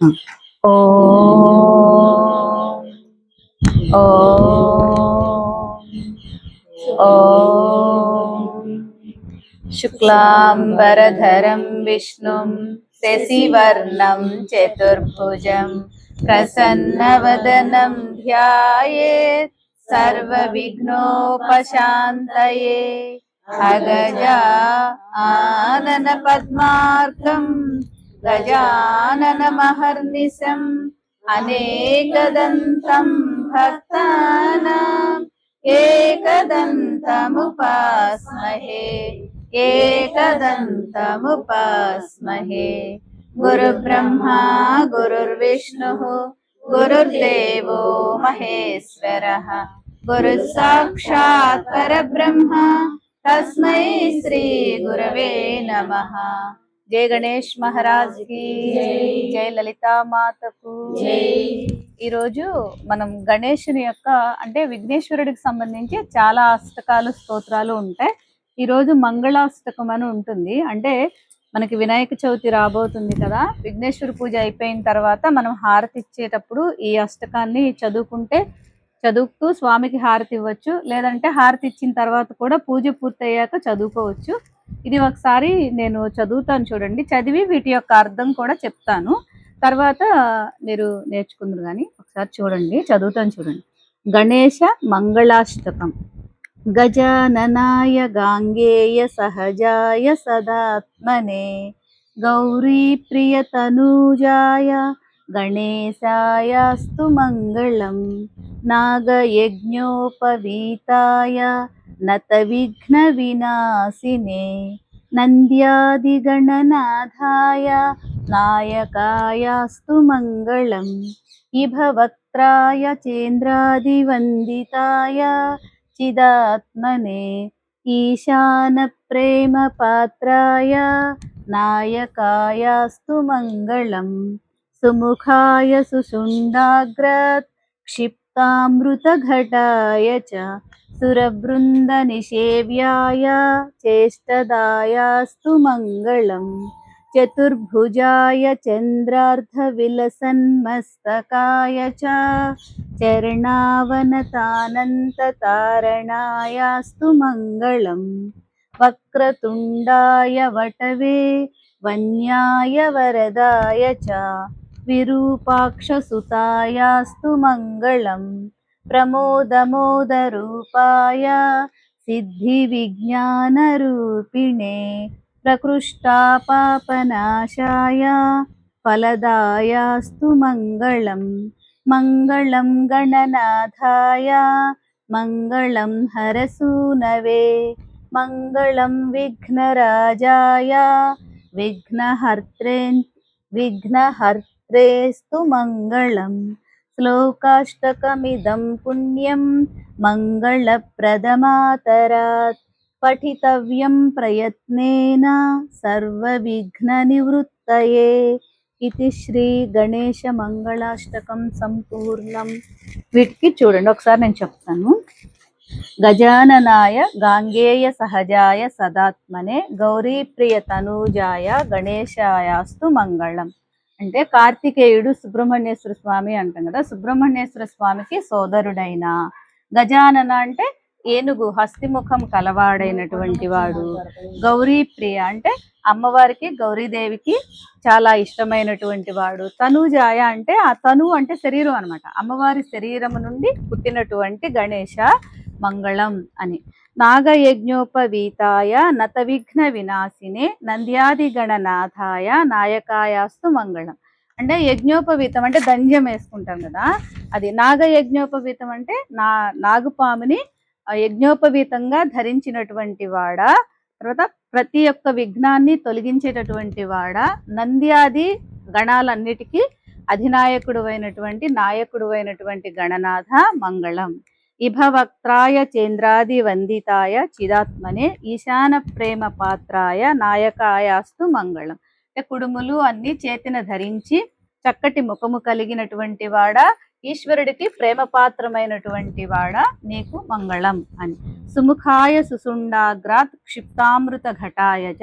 ॐ ॐ ॐ शुक्लाम्बरधरं विष्णुं शशिवर्णं चतुर्भुजं प्रसन्नवदनं ध्यायेत् सर्वविघ्नोपशान्तये अगजा आननपद्मार्कम् गजाननमहर्निशम् अनेकदन्तं भक्तानाम् एकदन्तमुपास्महे एकदन्तमुपास्महे गुरुब्रह्मा गुरुर्विष्णुः गुरुर्देवो महेश्वरः गुरुः साक्षात् परब्रह्म तस्मै श्रीगुरवे नमः జై గణేష్ మహారాజ్కి జై లలితా మాతకు. ఈరోజు మనం గణేషుని యొక్క అంటే విఘ్నేశ్వరుడికి సంబంధించి చాలా అష్టకాలు స్తోత్రాలు ఉంటాయి. ఈరోజు మంగళాష్టకం అని ఉంటుంది. అంటే మనకి వినాయక చవితి రాబోతుంది కదా. విఘ్నేశ్వర పూజ అయిపోయిన తర్వాత మనం హారతి ఇచ్చేటప్పుడు ఈ అష్టకాన్ని చదువుకుంటే చదువుతూ స్వామికి హారతి ఇవ్వచ్చు. లేదంటే హారతి ఇచ్చిన తర్వాత కూడా పూజ పూర్తయ్యాక చదువుకోవచ్చు. ఇది ఒకసారి నేను చదువుతాను చూడండి. చదివి వీటి యొక్క అర్థం కూడా చెప్తాను. తర్వాత మీరు నేర్చుకుందరు కానీ ఒకసారి చూడండి. చదువుతాను చూడండి. గణేశ మంగళాష్టకం. గజాననాయ గాంగేయ సహజాయ సదాత్మనే. గౌరీ ప్రియతనూజాయ గణేశాయాస్తు మంగళం. నాగయజ్ఞోపవీతాయ नतविघ्नविनाशिने नन्द्यादिगणनाथाय नायकायास्तु मङ्गलम्। इभवक्त्राय चेन्द्रादिवन्दिताय चिदात्मने ईशानप्रेमपात्राय नायकायास्तु मङ्गलम्। सुमुखाय सुषुण्डाग्रात् क्षिप्तामृतघटाय च सुरवृन्दनिषेव्याय चेष्टदायास्तु मङ्गलम् चतुर्भुजाय चन्द्रार्धविलसन्मस्तकाय च चरणावनतानन्ततारणायास्तु मङ्गलम् वक्रतुण्डाय वटवे वन्याय वरदाय च विरूपाक्षसुतायास्तु मङ्गलम् प्रमोदमोदरूपाय सिद्धिविज्ञानरूपिणे प्रकृष्टापापनाशाय फलदायास्तु मङ्गलम् मङ्गलं गणनाथाय मङ्गलं हरसूनवे मङ्गलं विघ्नराजाय विघ्नहर्त्रे विघ्नहर्त्रेस्तु मङ्गलम् श्लोकाष्टकमिदं पुण्यं मङ्गलप्रदमातरात् पठितव्यं प्रयत्नेन सर्वविघ्ननिवृत्तये ఇది శ్రీ గణేష మంగళాష్టకం సంపూర్ణం వీటికి చూడండి ఒకసారి నేను చెప్తాను గజాననాయ గాంగేయ సహజాయ సదాత్మనే గౌరీ ప్రియ తనూజాయ గణేశాయాస్తు మంగళం అంటే కార్తికేయుడు సుబ్రహ్మణ్యేశ్వర స్వామి అంటాం కదా సుబ్రహ్మణ్యేశ్వర స్వామికి సోదరుడైన గజానన అంటే ఏనుగు హస్తిముఖం కలవాడైనటువంటి వాడు. గౌరీ ప్రియ అంటే అమ్మవారికి గౌరీదేవికి చాలా ఇష్టమైనటువంటి వాడు. తనుజాయ అంటే ఆ తను అంటే శరీరం అనమాట అమ్మవారి శరీరం నుండి పుట్టినటువంటి గణేష మంగళం అని. నాగయజ్ఞోపవీతాయ నత విఘ్న వినాశినే నంద్యాది గణనాథాయ నాయకాయాస్తు మంగళం. అంటే యజ్ఞోపవీతం అంటే దంజం వేసుకుంటాం కదా. అది నాగయజ్ఞోపవీతం అంటే నా నాగుపాముని యజ్ఞోపవీతంగా ధరించినటువంటి వాడ తర్వాత ప్రతి ఒక్క విఘ్నాన్ని తొలగించేటటువంటి వాడ నంద్యాది గణాలన్నిటికీ అధినాయకుడు అయినటువంటి నాయకుడు అయినటువంటి గణనాథ మంగళం. ఇభవక్త్రాయ చేంద్రాది వందితాయ చిదాత్మనే ఈశాన ప్రేమ పాత్రాయ నాయకాయాస్తు మంగళం. అంటే కుడుములు అన్ని చేతిన ధరించి చక్కటి ముఖము కలిగినటువంటి వాడ ఈశ్వరుడికి ప్రేమ పాత్రమైనటువంటి వాడ నీకు మంగళం అని. సుముఖాయ సుసుండాగ్రాత్ క్షిప్తామృత ఘటాయ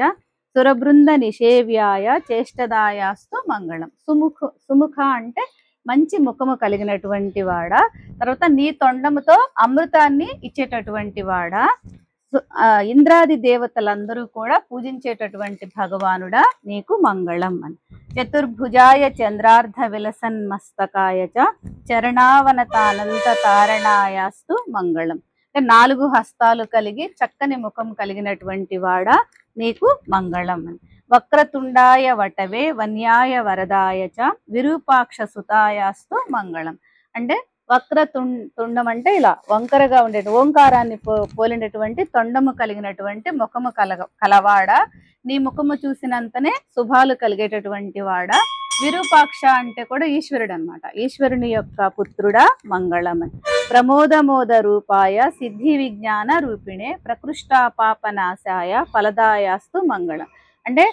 సురబృంద నిషేవ్యాయ చేష్టదాయాస్తు మంగళం. సుముఖ సుముఖ అంటే మంచి ముఖము కలిగినటువంటి వాడ. తర్వాత నీ తొండముతో అమృతాన్ని ఇచ్చేటటువంటి వాడ. సు- ఇంద్రాది దేవతలందరూ కూడా పూజించేటటువంటి భగవానుడా నీకు మంగళం అని. చతుర్భుజాయ చంద్రార్ధ విలసన్ మస్తకాయ చ చరణావనతానంత తారణాయాస్తు మంగళం. అంటే నాలుగు హస్తాలు కలిగి చక్కని ముఖం కలిగినటువంటి వాడ నీకు మంగళం అని. వక్రతుండాయ వటవే వన్యాయ వరదాయ చ విరూపాక్ష సుతాయాస్తు మంగళం. అంటే వక్ర తుం- తుండం అంటే ఇలా వంకరగా ఉండే ఓంకారాన్ని పో పోలినటువంటి తొండము కలిగినటువంటి ముఖము కలగ కలవాడ. నీ ముఖము చూసినంతనే శుభాలు కలిగేటటువంటి వాడ. విరూపాక్ష అంటే కూడా ఈశ్వరుడు అనమాట ఈశ్వరుని యొక్క పుత్రుడా మంగళమని ప్రమోదమోద రూపాయ సిద్ధి విజ్ఞాన రూపిణే ప్రకృష్టాపాపనాశాయ ఫలదాయాస్తు మంగళం. అంటే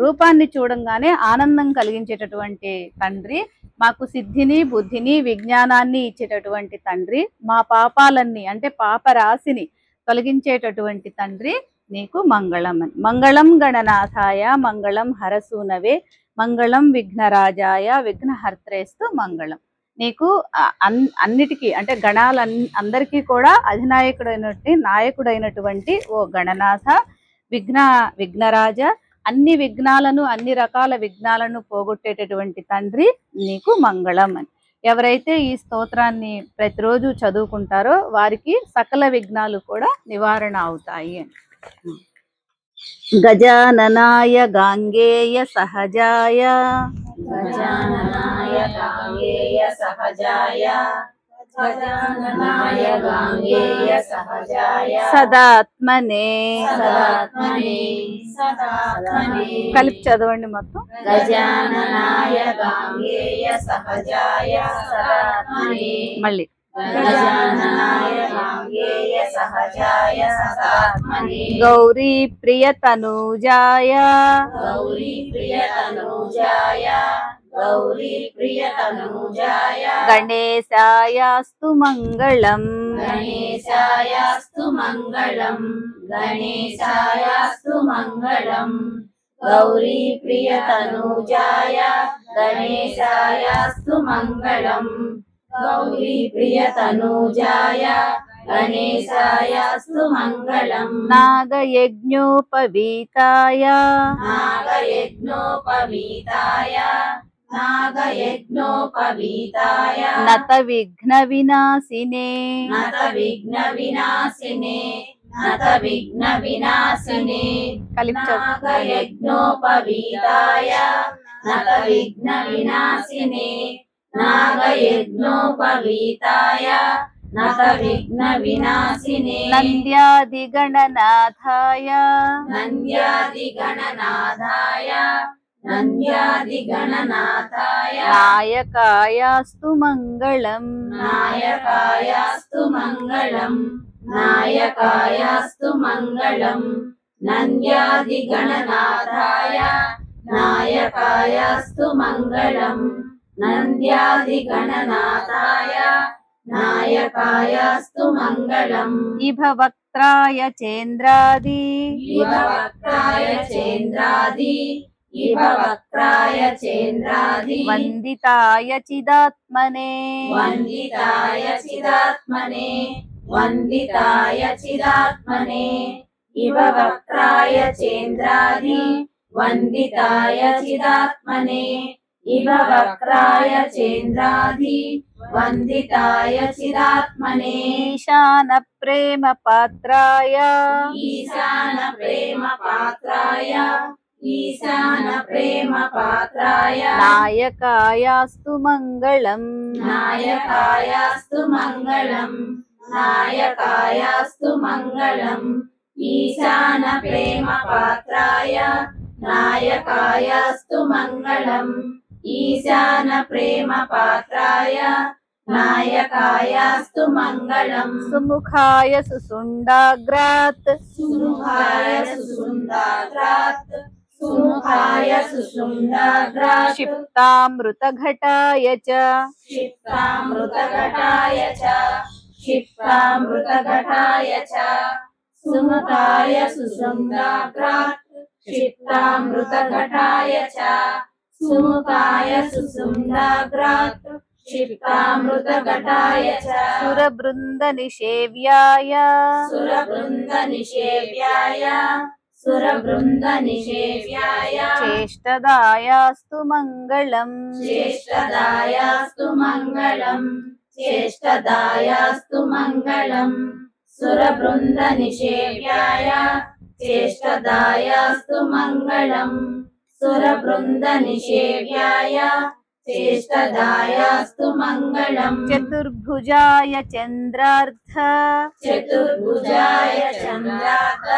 రూపాన్ని చూడంగానే ఆనందం కలిగించేటటువంటి తండ్రి మాకు సిద్ధిని బుద్ధిని విజ్ఞానాన్ని ఇచ్చేటటువంటి తండ్రి మా పాపాలన్నీ అంటే పాప రాశిని తొలగించేటటువంటి తండ్రి నీకు మంగళం. మంగళం గణనాథాయ మంగళం హరసూనవే మంగళం విఘ్నరాజాయ విఘ్నహర్త్రేస్తు మంగళం. నీకు అన్- అన్నిటికీ అంటే గణాలన్ అందరికీ కూడా అధినాయకుడైనటువంటి నాయకుడైనటువంటి ఓ గణనాథ విఘ్న విఘ్నరాజ అన్ని విఘ్నాలను అన్ని రకాల విఘ్నాలను పోగొట్టేటటువంటి తండ్రి నీకు మంగళం అని. ఎవరైతే ఈ స్తోత్రాన్ని ప్రతిరోజు చదువుకుంటారో వారికి సకల విఘ్నాలు కూడా నివారణ అవుతాయి అని. గజాననాయ గాంగేయ సహజాయ. గజాననాయ గాంగేయ సహజాయ. గజాననాయ గాంగేయ సహజాయ సదాత్మనే సదాత్మనే సదాత్మనే కలిపి చదవండి మొత్తం. గజాననాయ గాంగేయ సహజాయ సదాత్మనే మళ్ళీ. గజాననాయ గాంగేయ సహజాయ సదాత్మనే గౌరీ ప్రియతనూజాయ గౌరీ ప్రియతనూజాయ గౌరీ ప్రియతనూజాయ గణేశాయాస్తు మంగళం గణేశాయాస్తు మంగళం గణేశాయాస్తు మంగళం గౌరీ ప్రియతనూజాయ గణేశాయాస్తు మంగళం గౌరీ ప్రియతనూజాయ గణేశాయాస్తు మంగళం నాగయజ్ఞోపవీతాయ నాగయజ్ఞోపవీతాయ నాగయజ్ఞోపవీతాయ నత విఘ్న వినాశినే నత విఘ్న వినాశినే నత విఘ్న వినాశినే. నాగయజ్ఞోపవీతాయ నత విఘ్న వినాశినే నాగయజ్ఞోపవీతాయ నత విఘ్న వినాశినే నంద్యాది గణనాథాయ నంద్యాది గణనాథాయ నంద్యాది గణనాథాయ నాయకాయాస్తు మంగళం నాయకాయాస్తు మంగళం నంద్యాది గణనాథాయ నాయకాయాస్తు మంగళం నంద్యాది గణనాథాయ నాయకాయాస్తు మంగళం ఇభ వక్త్రాయ చేంద్రాది ఇవ వక్రాయ చేంద్రాది ఇవ వక్రాయ చేంద్రాది వందితాయ చిదాత్మనే వందితాయ చిదాత్మనే వందితాయ చిదాత్మనే ఇవ వక్రాయ చేంద్రాది వందితాయ చిదాత్మనే. ఈశాన ప్రేమ పాత్రాయ. ఈశాన ప్రేమ పాత్రాయ. ఈశాన ప్రేమ పాత్రాయ. నాయకాయాస్తు మంగళం. నాయకాయాస్తు మంగళం. నాయకాయాస్తు మంగళం. ఈశాన ప్రేమ పాత్రాయ. నాయకాయాస్తు మంగళం. ఈశాన ప్రేమ పాత్రాయ నాయకాయాస్తు మంగళం సుముఖాయ సుసుండాగ్రాత్ సుముఖాయ సుసుందాగ్రాత్ సుముఖాయ సుసుందాగ్రాత్ క్షిప్తామృతఘటాయ చ क्षिप्तामृतघटाय च क्षिप्तामृतघटाय च सुमुखाय सुसुम्नाग्रात् क्षिप्तामृतघटाय च सुमुखाय सुसुम्नाग्रात् क्षिप्तामृतघटाय च सुरबृन्दनिषेव्याय सुरबृन्दनिषेव्याय सुरबृन्दनिषेव्याय चेष्टदायास्तु मङ्गलम् चेष्टदायास्तु मङ्गलम् चेष्टदायास्तु मङ्गलम् सुरबृन्दनिषेव्याय चेष्टदायास्तु मङ्गलम् सुरवृन्दनिषेव्याय चेष्टदायास्तु मङ्गलम् चतुर्भुजाय चन्द्रार्थ चतुर्भुजाय चन्द्रार्थ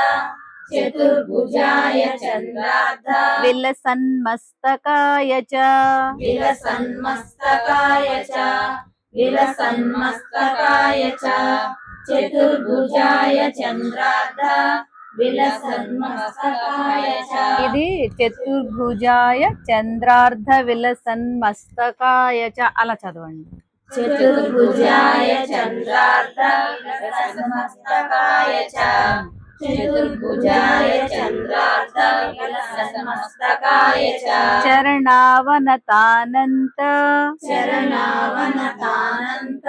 चतुर्भुजाय चन्द्रार्थ विलसन्मस्तकाय च विलसन्मस्तकाय च विलसन्मस्तकाय च चतुर्भुजाय चन्द्रार्थ ఇది చతుర్భుజాయ చంద్రార్ధ విలసన్మస్తకాయ చ అలా చదవండి. చతుర్భుజాయ చంద్రార్ధ విలసన్మస్తకాయ చ। చరణావనతానంత చరణావనతానంత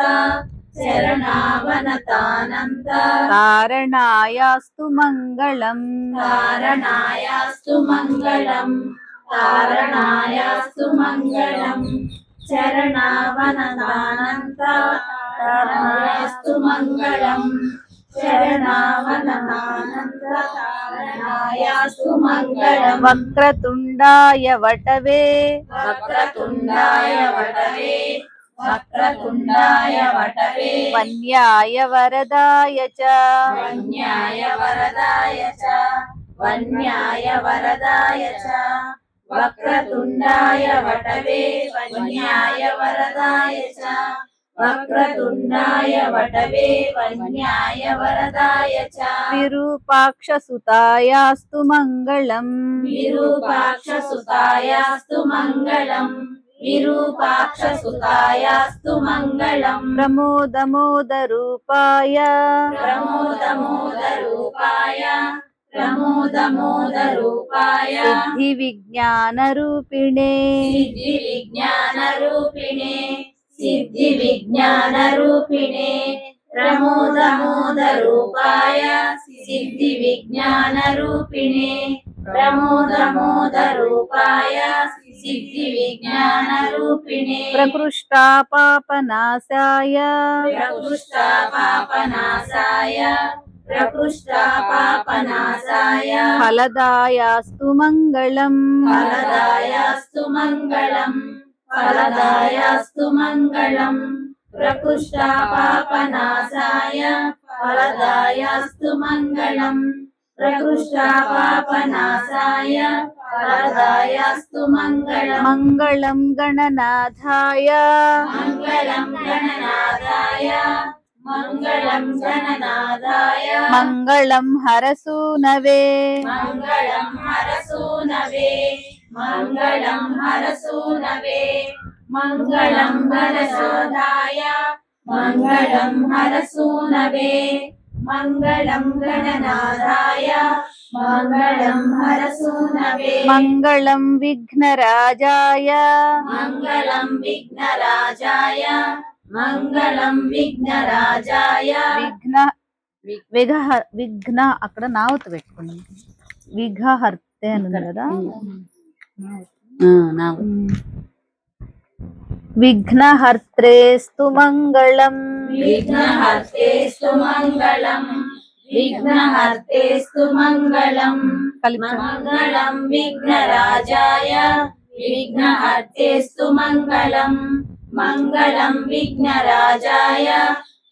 శరణావనతానంద తారణాయాస్తు మంగళం. తారణాయాస్తు మంగళం. తారణాయాస్తు మంగళం. శరణావనతానంద తారణాయాస్తు మంగళం. వక్రతుండాయ వటవే. వక్రతుండాయ వటవే. వక్రతుండాయ వటవే. వన్యాయ వరదాయ చ. వన్యాయ వరదాయ చ. వన్యాయ వరదాయ చ. వక్రతుండాయ వటవే. వన్యాయ వరదాయ చ. వక్రతుండాయ వటవే. వన్యాయ వరదాయ చ. విరూపాక్షసుతాయాస్తు మంగళం. విరూపాక్షసుతాయాస్తు మంగళం. विरूपाक्षसुतायास्तु मङ्गलम् प्रमोदमोदरूपाय प्रमोदमोदरूपाय प्रमोदमोदरूपाय सिद्धिविज्ञानरूपिणे सिद्धिविज्ञानरूपिणे सिद्धिविज्ञानरूपिणे प्रमोदमोदरूपाय सिद्धिविज्ञानरूपिणे प्रमोदमोदरूपाय సిద్ధి విజ్ఞాన రూపిణి ప్రకృష్టా పాపనాశాయ ప్రకృష్టా పాపనాశాయ ప్రకృష్టా పాపనాశాయ ఫలదాయాస్తు మంగళం ఫలదాయాస్తు మంగళం ఫలదాయాస్తు మంగళం ప్రకృష్టా పాపనాశాయ ఫలదాయాస్తు మంగళం ప్రకృష్టా పాపనాశాయ वरदायास्तु मङ्गलम् मङ्गलं गणनाथाय मङ्गलं गणनाथाय मङ्गलं गणनाथाय मङ्गलं हरसूनवे मङ्गलं हरसूनवे मङ्गलं हरसूनवे मङ्गलं हरसोधाय मङ्गलं हरसूनवे మంగళం గణనాథాయ మంగళం హరసూనవే మంగళం విఘ్నరాజాయ. మంగళం విఘ్నరాజాయ మంగళం విఘ్నరాజాయ. విఘ్న విఘ విఘ్న అక్కడ నావత పెట్టుకున్నాం విఘహర్తే అని కదా? నావత్ विघ्नहर्त्रेस्तु मङ्गलम् विघ्नहर्तेस्तु मङ्गलम् विघ्नहर्तेस्तु मङ्गलम् मङ्गलम् विघ्नराजाय विघ्नहर्तेस्तु मङ्गलम् मङ्गलम् विघ्नराजाय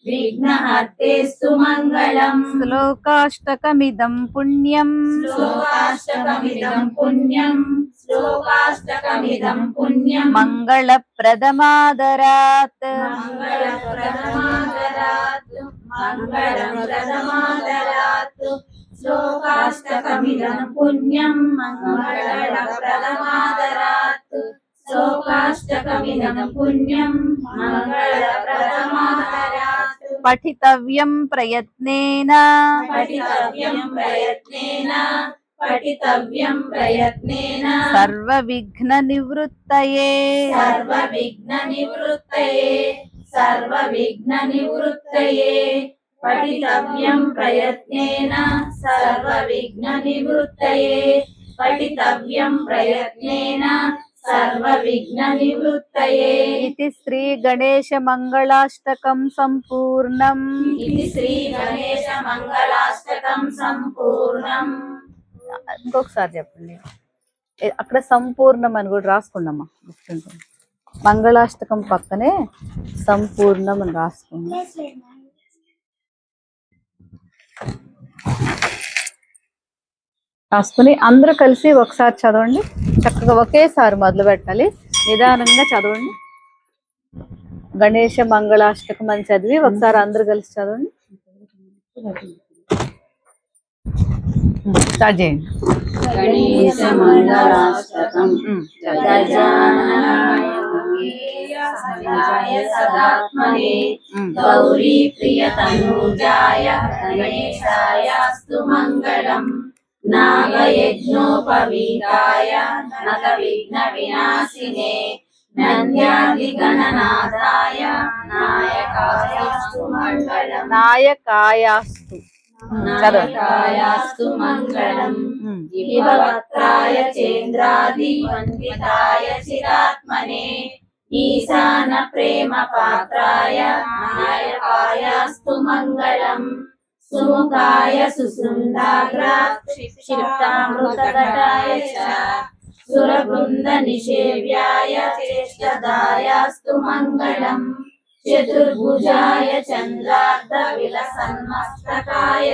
విఘ్నహర్తేస్తు మంగళం. శ్లోకాష్టకమిదం పుణ్యం. శ్లోకాష్టకమిదం పుణ్యం. శ్లోకాష్టకమిదం పుణ్యం. మంగళప్రదమాదరాత్. మంగళప్రదమాదరాత్. శ్లోకాష్టకమిదం పుణ్యం. పఠితవ్యం ప్రయత్న పఠితవ్యం ప్రయత్నేన. పఠితవ్యం నివృత్తయే సర్వ నివృత్తయే సర్వ నివృత్తయే పఠితవ్యం నివృత్తయే పఠితవ్యం ఇది శ్రీ గణేశ మంగళాష్టకం సంపూర్ణం. ఇది శ్రీ గణేశ మంగళాష్టకం సంపూర్ణం. ఇంకొకసారి చెప్పండి. అక్కడ సంపూర్ణం అని కూడా రాసుకున్నామా గుర్తుంటుంది. మంగళాష్టకం పక్కనే సంపూర్ణం అని రాసుకున్నాం రాసుకుని అందరూ కలిసి ఒకసారి చదవండి. చక్కగా ఒకేసారి మొదలు పెట్టాలి. నిదానంగా చదవండి. గణేష మంగళాష్టకం అని చదివి ఒకసారి అందరూ కలిసి చదవండి. స్టార్ట్ చేయండి. గణేశ మంగళాష్టకం ఉమ్. గజాననాయ సదాయ సదాత్మనే ఉమ్. గౌరీ ప్రియతనూజాయ గణేశాయాస్తు మంగళం. నాగయజ్ఞోపవీతాయ నత విఘ్న వినాశినే నంద్యాదిగణనాథాయ నాయకాయాస్తు మంగళం నాయకాయాస్తు చదవండి నాయకాయాస్తు మంగళం ఉమ్. ఇవవక్త్రాయ చేంద్రాది వందితాయ చిరాత్మనే ఈశాన ప్రేమ పాత్రాయ నాయకాయాస్తు మంగళం సుముఖాయ సుశృందాగ్రాక్షిప్తామృతఘటాయ చ సురబృంద నిషేవ్యాయ చేష్టదాయాస్తు మంగళం చతుర్భుజాయ చంద్రార్ధ విలసన్మస్తకాయ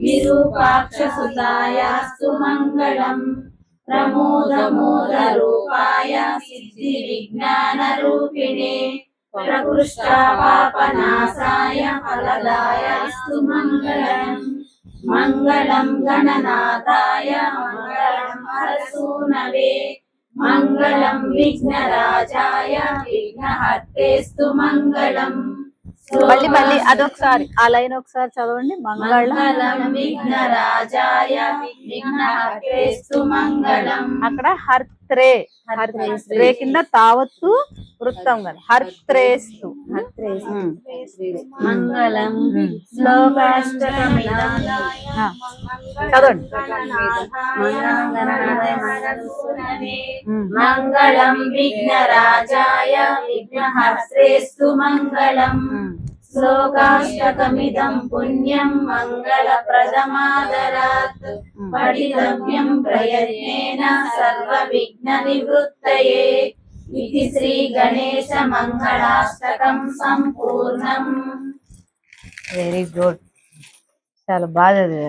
చ మంగళం విరూపాక్షసుతాయాస్తు మంగళం ప్రమోదమోద రూపాయ సిద్ధి విజ్ఞాన రూపిణే ప్రకృష్టాపాపనాశాయ ఫలదాయాస్తు మంగళం మంగళం గణనాథాయ మంగళం హరసూనవే మంగళం విఘ్నరాజాయ విఘ్నహర్తేస్తు మంగళం మళ్ళీ మళ్ళీ అదొకసారి ఆ లైన్ ఒకసారి చదవండి. మంగళం. అక్కడ హర్త్రే హర్త్రే కింద తావత్తు వృత్తం కదా. హర్త్రేస్తు. మంగళం చదవండి. మంగళం విఘ్నరాజాయ విఘ్నహర్తేస్తు మంగళం. శ్లోకాష్టకమిదం పుణ్యం మంగళప్రదమాదరాత్ పఠితవ్యం ప్రయత్నేన సర్వ విఘ్న నివృత్తయే ఇది శ్రీ గణేశ మంగళాష్టకం సంపూర్ణం వెరీ గుడ్ చాలా బాగా